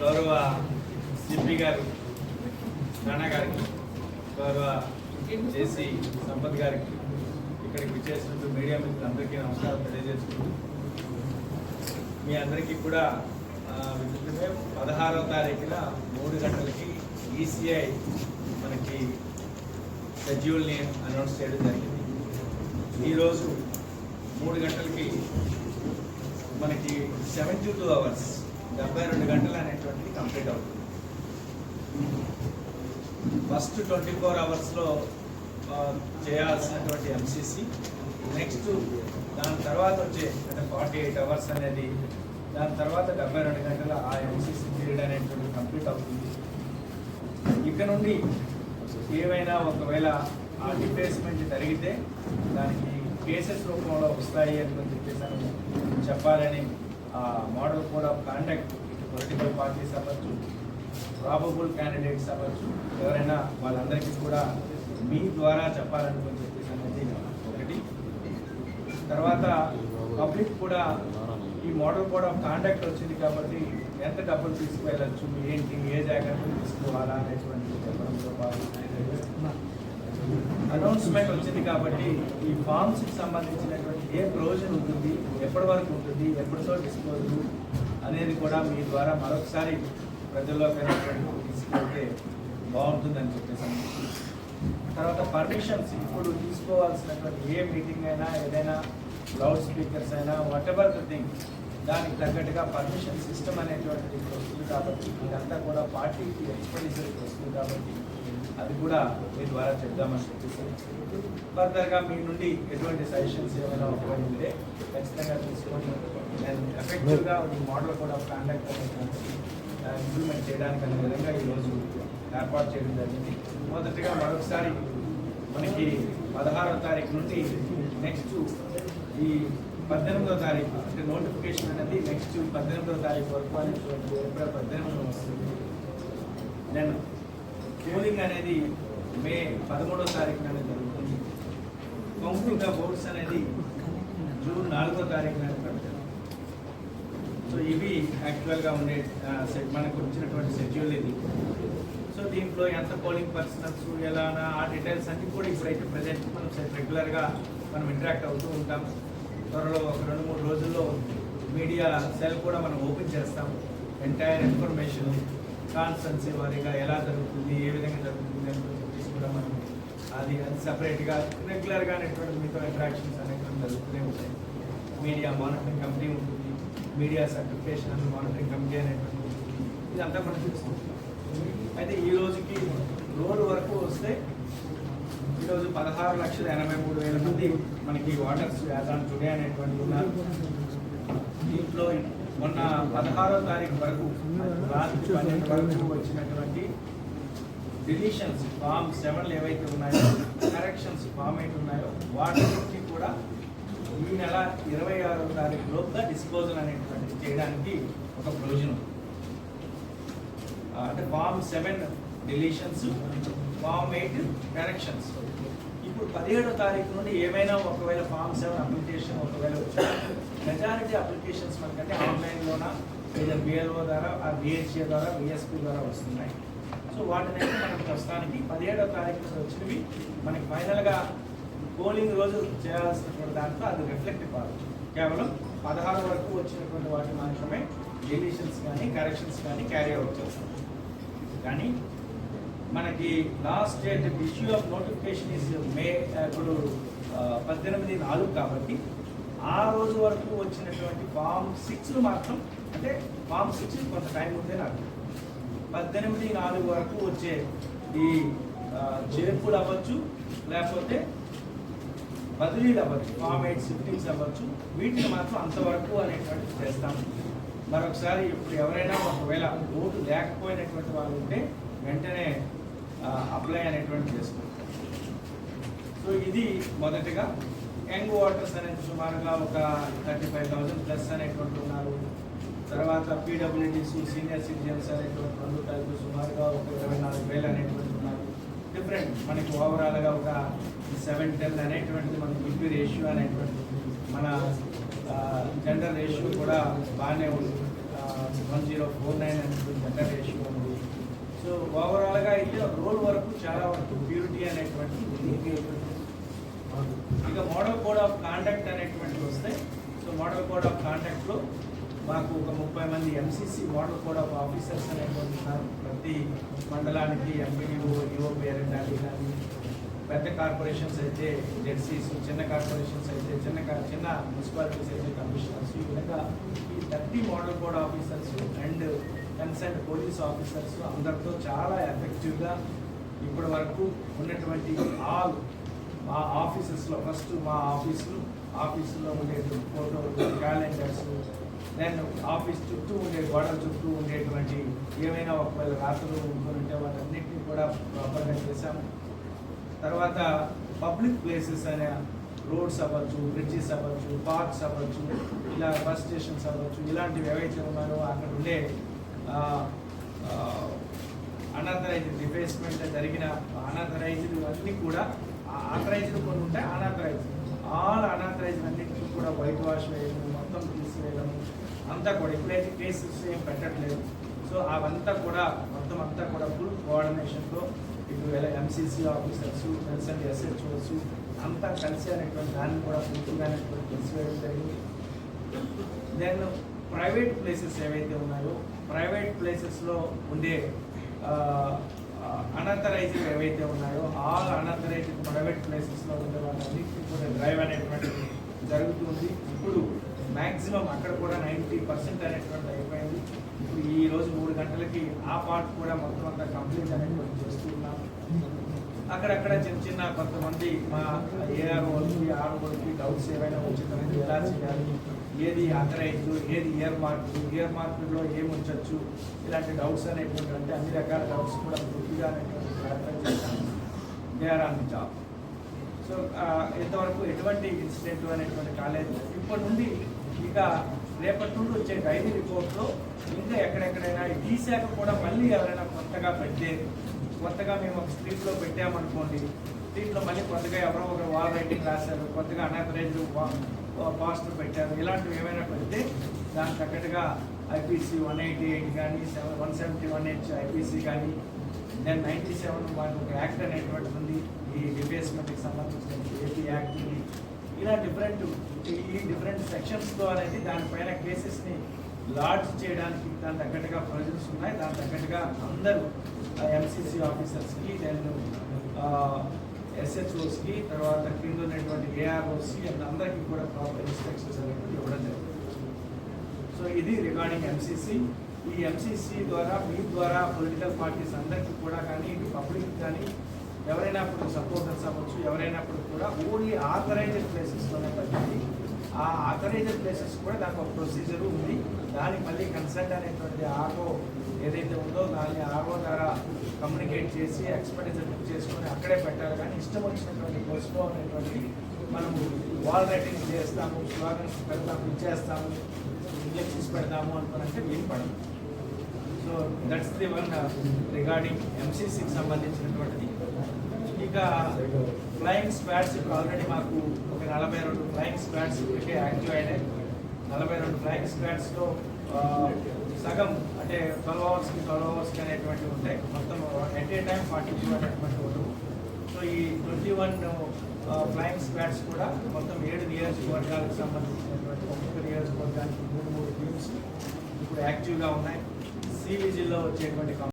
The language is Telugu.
గౌరవ సిపి గారు రాణా గారికి గౌరవ జేసి సంపత్ గారికి ఇక్కడికి విచ్చేసినట్టు మీడియా మిత్రులందరికీ నమస్కారం తెలియజేసుకుంటూ మీ అందరికీ కూడా ఆ, పదహారవ తారీఖున మూడు గంటలకి ఈసీఐ మనకి షెడ్యూల్ని అనౌన్స్ చేయడం జరిగింది. ఈరోజు మూడు గంటలకి మనకి సెవెంటీ టూ అవర్స్ డెబ్బై రెండు గంటలు అనే కంప్లీట్ అవుతుంది. ఫస్ట్ ట్వంటీ ఫోర్ అవర్స్లో చేయాల్సినటువంటి ఎంసీసీ నెక్స్ట్ దాని తర్వాత వచ్చే అంటే ఫార్టీ ఎయిట్ అవర్స్ అనేది దాని తర్వాత డెబ్బై రెండు గంటల ఆ ఎంసీసీ పీరియడ్ అనేటువంటి కంప్లీట్ అవుతుంది. ఇక్కడ నుండి ఏమైనా ఒకవేళ ఆ డిప్లేస్మెంట్ జరిగితే దానికి కేసెస్ రూపంలో వస్తాయి అని చెప్పేసి చెప్పాలని ఆ model code of conduct political parties అవ్వచ్చు ప్రాబబుల్ క్యాండిడేట్స్ అవ్వచ్చు ఎవరైనా వాళ్ళందరికీ కూడా మీ ద్వారా చెప్పాలనుకుని చెప్పేసి అనేది ఒకటి. తర్వాత పబ్లిక్ కూడా ఈ మోడల్ కోడ్ ఆఫ్ కాండక్ట్ వచ్చింది కాబట్టి ఎంత డబ్బులు తీసుకువెళ్ళచ్చు ఏంటి ఏ జాగ్రత్తలు తీసుకోవాలా అనేటువంటి చెప్పడంతో పాటు అనౌన్స్మెంట్ వచ్చింది కాబట్టి ఈ ఫామ్స్కి సంబంధించినటువంటి ఏ ప్రొవిజన్ ఉంటుంది ఎప్పటి వరకు ఉంటుంది ఎప్పటితో డిస్పోజల్ అనేది కూడా మీ ద్వారా మరొకసారి ప్రజల్లోకి అనేటువంటి తీసుకెళ్తే బాగుంటుందని చెప్పేసి తర్వాత పర్మిషన్స్ ఇప్పుడు తీసుకోవాల్సినటువంటి ఏ మీటింగ్ అయినా ఏదైనా లౌడ్ స్పీకర్స్ అయినా వాట్ ఎవర్ ద థింగ్ దానికి తగ్గట్టుగా పర్మిషన్ సిస్టమ్ అనేటువంటిది ఇప్పుడు వస్తుంది కాబట్టి ఇదంతా కూడా పార్టీకి ఎక్స్పెండిచర్కి వస్తుంది కాబట్టి అది కూడా మీ ద్వారా చెప్దామని చెప్పేసి ఫర్దర్గా మీ నుండి ఎటువంటి సజెషన్స్ ఏమైనా ఒకవేళ ఉంటే ఖచ్చితంగా తీసుకొని నేను ఎఫెక్టివ్గా ఈ మోడల్ కూడా కాండక్ట్ అనేటువంటి ఇంప్లిమెంట్ చేయడానికి అనే విధంగా ఈరోజు ఏర్పాటు చేయడం జరిగింది. మొదటిగా మరొకసారి మనకి పదహారవ తారీఖు నుండి నెక్స్ట్ ఈ పద్దెనిమిదవ తారీఖు అంటే నోటిఫికేషన్ అనేది నెక్స్ట్ పద్దెనిమిదవ తారీఖు వరకు అనేటువంటి ఏప్రిల్ పద్దెనిమిది వస్తుంది. నేను పోలింగ్ అనేది మే పదమూడవ తారీఖున అనేది జరుగుతుంది. కౌంటింగ్ ఆఫ్ ఓట్స్ అనేది జూన్ నాలుగో తారీఖున సో ఇవి యాక్చువల్గా ఉండే సెట్ మనకు వచ్చినటువంటి షెడ్యూల్ ఇది. సో దీంట్లో ఎంత పోలింగ్ పర్సనల్స్ ఎలానా ఆ డీటెయిల్స్ అన్ని కూడా ఇప్పుడైతే ప్రజెంట్ మనం రెగ్యులర్గా మనం ఇంటరాక్ట్ అవుతూ ఉంటాం. త్వరలో ఒక రెండు మూడు రోజుల్లో మీడియా సెల్ కూడా మనం ఓపెన్ చేస్తాం. ఎంటైర్ ఇన్ఫర్మేషన్ కాన్స్టెన్సీ వారీగా ఎలా జరుగుతుంది ఏ విధంగా జరుగుతుంది అని చెప్పేసి కూడా మనం అది అది సపరేట్గా రెగ్యులర్గా అనేటువంటి మీతో ఇంటరాక్షన్స్ అనేటువంటి జరుగుతూనే ఉంటాయి. మీడియా మానిటరింగ్ కంపెనీ ఉంటుంది. Media certification and monitoring committee అనేటువంటి ఇదంతా మనం చూసుకుంటాం అయితే ఈ రోజుకి లోన్ వరకు వస్తే ఈరోజు పదహారు లక్షల ఎనభై మూడు వేల మంది మనకి వాటర్స్ యాజాన్ టుడే అనేటువంటి ఉన్నారు. దీంట్లో మొన్న పదహారో తారీఖు వరకు రాత్రి పన్నెండు వరకు వచ్చినటువంటి డిలీషన్స్ ఫామ్ సెవెన్లు ఏవైతే ఉన్నాయో కరెక్షన్స్ ఫామ్ ఎయిట్ ఉన్నాయో వాటర్ కూడా ఈ నెల ఇరవై ఆరో తారీఖు లోపుగా డిస్పోజల్ అనేటువంటిది చేయడానికి ఒక ప్రయోజనం. ఉంది. అంటే form seven deletions form eight corrections ఇప్పుడు పదిహేడో తారీఖు నుండి ఏమైనా ఒకవేళ ఫామ్ సెవెన్ అప్లికేషన్ ఒకవేళ వచ్చినా మెజారిటీ అప్లికేషన్స్ మనకంటే ఆన్లైన్లోన లేదా బిఎల్ఓ ద్వారా ఆ బిహెచ్ఏ ద్వారా బిఎస్పీ ద్వారా వస్తున్నాయి. సో వాటిని అయితే మనం ప్రస్తుతానికి పదిహేడో తారీఖు నుండి వచ్చినవి మనకి ఫైనల్గా పోలింగ్ రోజు చేయాల్సినటువంటి దాంట్లో అది రిఫ్లెక్ట్ కాదు. కేవలం పదహారు వరకు వచ్చినటువంటి వాటి మాత్రమే డెలిషన్స్ కానీ కరెక్షన్స్ కానీ క్యారీ అవుట్ చేస్తాం. కానీ మనకి last date issue of notification is May ఇప్పుడు uh, పద్దెనిమిది నాలుగు కాబట్టి ఆ రోజు వరకు వచ్చినటువంటి ఫామ్ సిక్స్ మాత్రం అంటే ఫామ్ సిక్స్ కొంత టైం ఉంటే నాకు. పద్దెనిమిది నాలుగు వరకు వచ్చే ఈ uh, చేర్పులు అవ్వచ్చు లేకపోతే బదిలీలు అవ్వచ్చు ఫామ్ ఎయిట్ షిఫ్టింగ్స్ అవ్వచ్చు. వీటిని మాత్రం అంతవరకు అనేటువంటి చేస్తాము మరొకసారి ఇప్పుడు ఎవరైనా ఒకవేళ ఓటు లేకపోయినటువంటి వాళ్ళు ఉంటే వెంటనే అప్లై అనేటువంటి చేసుకుంటారు సో ఇది మొదటిగా. యంగ్ ఓటర్స్ అనేది సుమారుగా ఒక థర్టీ ఫైవ్ థౌసండ్ ప్లస్ అనేటువంటి ఉన్నారు. తర్వాత పీడబ్ల్యూడీస్ సీనియర్ సిటిజన్స్ అనేటువంటి రెండు కలిపి సుమారుగా ఒక ఇరవై నాలుగు వేలు అనేటువంటి ఉన్నారు డిఫరెంట్ మనకి ఓవరాల్గా ఒక సెవెన్ టెన్ అనేటువంటిది మనకి ఈపీ రేషియో అనేటువంటి మన జెండర్ రేషియో కూడా బాగానే ఉంది. వన్ జీరో ఫోర్ నైన్ అనేది జెండర్ రేషియో ఉంది. సో ఓవరాల్గా అయితే రోల్ వరకు చాలా వరకు ప్యూరిటీ అనేటువంటి ఉంది. ఇక మోడల్ కోడ్ ఆఫ్ కాండక్ట్ అనేటువంటివి వస్తాయి సో మోడల్ కోడ్ ఆఫ్ కాండక్ట్లో మాకు ఒక ముప్పై మంది MCC model code of officers అనేటువంటి ఉన్నారు ప్రతి మండలానికి ఎంపీడీఓ ఈఓ పేరెంట్ అది కానీ పెద్ద కార్పొరేషన్స్ అయితే జెడ్సీస్ చిన్న కార్పొరేషన్స్ అయితే చిన్న చిన్న మున్సిపాలిటీస్ అయితే కమిషనర్స్ ఈ విధంగా ఈ thirty model code officers and concern police officers అందరితో చాలా ఎఫెక్టివ్గా ఇప్పటి వరకు ఉన్నటువంటి ఆల్ మా ఆఫీసెస్లో ఫస్ట్ మా ఆఫీసులు ఆఫీసులో ఉండే ఫోటోలు క్యాలెండర్స్ నేను ఆఫీస్ చుట్టూ ఉండే గోడల చుట్టూ ఉండేటువంటి ఏమైనా ఒకవేళ రాత్రులు ఉంటే వాటన్నిటిని కూడా ప్రాపర్గా చేశాము. తర్వాత పబ్లిక్ ప్లేసెస్ అనే రోడ్స్ అవ్వచ్చు బ్రిడ్జెస్ అవ్వచ్చు పార్క్స్ అవ్వచ్చు ఇలా బస్ స్టేషన్స్ అవ్వచ్చు ఇలాంటివి ఏవైతే ఉన్నాయో అక్కడ ఉండే అనాథరైజ్డ్ రిఫేస్మెంట్ జరిగిన అనాథరైజ్డ్ అన్నీ కూడా ఆథరైజ్డ్ కొన్ని ఉంటాయి అనాథరైజ్డ్. ఆల్ అనాథరైజ్డ్ అన్నింటికి కూడా వైట్ వాష్ వేయడం మొత్తం తీసివేయడం అంతా కూడా ఎప్పుడైతే కేసెస్ ఏం పెట్టట్లేదు సో అవంతా కూడా మొత్తం అంతా కూడా ఫుల్ కోఆర్డినేషన్తో ఇటు ఎంసీసీ ఆఫీసర్స్ కన్సల్ట్ ఎస్హెచ్ఓస్ అంతా కలిసి అనేటువంటి దాన్ని కూడా పూర్తిగా అనేటువంటి తీసివేయడం జరిగింది. దెన్ ప్రైవేట్ ప్లేసెస్ ఏవైతే ఉన్నాయో ప్రైవేట్ ప్లేసెస్లో ఉండే అనర్థరైజ్డ్ ఏవైతే ఉన్నాయో ఆల్ అనర్థరైజ్డ్ ప్రైవేట్ ప్లేసెస్లో ఉండే వాళ్ళని ఇప్పుడు డ్రైవ్ అనేటువంటిది జరుగుతుంది. ఇప్పుడు మ్యాక్సిమం అక్కడ కూడా నైంటీ పర్సెంట్ అనేటువంటి అయిపోయింది. ఇప్పుడు ఈ రోజు మూడు గంటలకి ఆ పార్ట్ కూడా మొత్తం అంతా కంప్లీట్ అనేటువంటి చేస్తున్నాం. అక్కడక్కడ చిన్న చిన్న కొంతమంది మా ఏఆర్ఓకి ఆర్ఓకి డౌట్స్ ఏమైనా వచ్చిందని ఎలా చేయాలి. ఏది అథరైజ్ ఏది ఇయర్ మార్క్ ఇయర్ మార్క్లో ఏం ఉంచవచ్చు ఇలాంటి డౌట్స్ అనేటువంటి అంటే అన్ని రకాల డౌట్స్ కూడా పూర్తిగా అనేటువంటి క్లారిఫై చేశాను. దే ఆన్ జాబ్ సో ఇంతవరకు ఎటువంటి ఇన్సిడెంట్ అనేటువంటి కాలేదు. ఇప్పటి నుండి ఇక రేపటి నుండి వచ్చే డైరీ రిపోర్ట్లో ఇంకా ఎక్కడెక్కడైనా ఈ శాఖ కూడా మళ్ళీ ఎవరైనా కొత్తగా పెట్టే కొత్తగా మేము ఒక స్ట్రీట్లో పెట్టామనుకోండి స్ట్రీట్లో మళ్ళీ కొత్తగా ఎవరో ఒక వాల్ రైటింగ్ రాశారు కొత్తగా అనాథరైజ్ పాస్టర్ పెట్టారు ఇలాంటివి ఏమైనా పెడితే దానికి తగ్గట్టుగా ఐపీసీ వన్ ఎయిటీ ఎయిట్ కానీ seven one seventy one H IPC కానీ దెన్ నైంటీ సెవెన్ వాటి ఒక యాక్ట్ అనేటువంటిది ఉంది ఈ డిఫేస్మెంట్కి సంబంధించిన ఏపీ యాక్ట్ ఇలా డిఫరెంట్ ఈ డిఫరెంట్ సెక్షన్స్ ద్వారా అయితే దానిపైన కేసెస్ని లాడ్జ్ చేయడానికి దాని తగ్గట్టుగా ప్రొవిజన్స్ ఉన్నాయి దాని తగ్గట్టుగా అందరూ ఎంసీసీ ఆఫీసర్స్కి దెన్ ఎస్హెచ్ఓస్కి తర్వాత కింద ఉన్నటువంటి ఏఆర్ఓస్కి అందరికీ కూడా ప్రాపర్ ఇన్స్ట్రక్షన్స్ అనేవి ఇవ్వడం జరుగుతుంది సో ఇది రిగార్డింగ్ ఎంసీసీ ఈ ఎంసీసీ ద్వారా మీ ద్వారా పొలిటికల్ పార్టీస్ అందరికీ కూడా కానీ ఇటు పబ్లిక్ కానీ ఎవరైనా ఇప్పుడు సపోర్టర్స్ అవ్వచ్చు ఎవరైనాప్పుడు కూడా ఓన్లీ ఆథరైజ్డ్ ప్లేసెస్లోనే పట్టింది ఆ ఆథరైజ్డ్ ప్లేసెస్ కూడా దానికి ఒక ప్రొసీజర్ ఉంది. దానికి మళ్ళీ కన్సల్ట్ అనేటువంటి ఆర్ఓ ఏదైతే ఉందో దాన్ని ఆర్ఓ ద్వారా కమ్యూనికేట్ చేసి ఎక్స్పెండిచర్ బుక్ చేసుకొని అక్కడే పెట్టాలి. కానీ ఇష్టం వచ్చినటువంటి పోస్ట్లో అనేటువంటి మనం వాల్ రైటింగ్ చేస్తాము స్లోగన్స్ పెడతాము ఇచ్చేస్తాము ఇంజక్షన్స్ పెడతాము అనుకున్నంటే వీలు పడదు. So that's the one regarding ఎంసీసీకి సంబంధించినటువంటిది. ఇక ఫ్లయింగ్ స్క్వాడ్స్ ఇప్పుడు ఆల్రెడీ మాకు ఒక నలభై రెండు ఫ్లయింగ్ స్క్వాడ్స్ ఇప్పటికే యాక్టివ్ అయినాయి. నలభై రెండు ఫ్లయింగ్ స్క్వాడ్స్లో సగం అంటే ట్వెల్వ్ అవర్స్కి ట్వెల్వ్ అవర్స్కి అనేటువంటివి ఉంటాయి. మొత్తం at a time forty two అనేటువంటి ఉండవు. సో ఈ ట్వంటీ వన్ ఫ్లయింగ్ స్క్వాడ్స్ కూడా మొత్తం ఏడు నియోజకవర్గాలకు సంబంధించినటువంటి ఒక్కొక్క నియోజకవర్గానికి మూడు మూడు టీమ్స్ ఇప్పుడు యాక్టివ్గా ఉన్నాయి. సి విజిల్లో వచ్చేటువంటి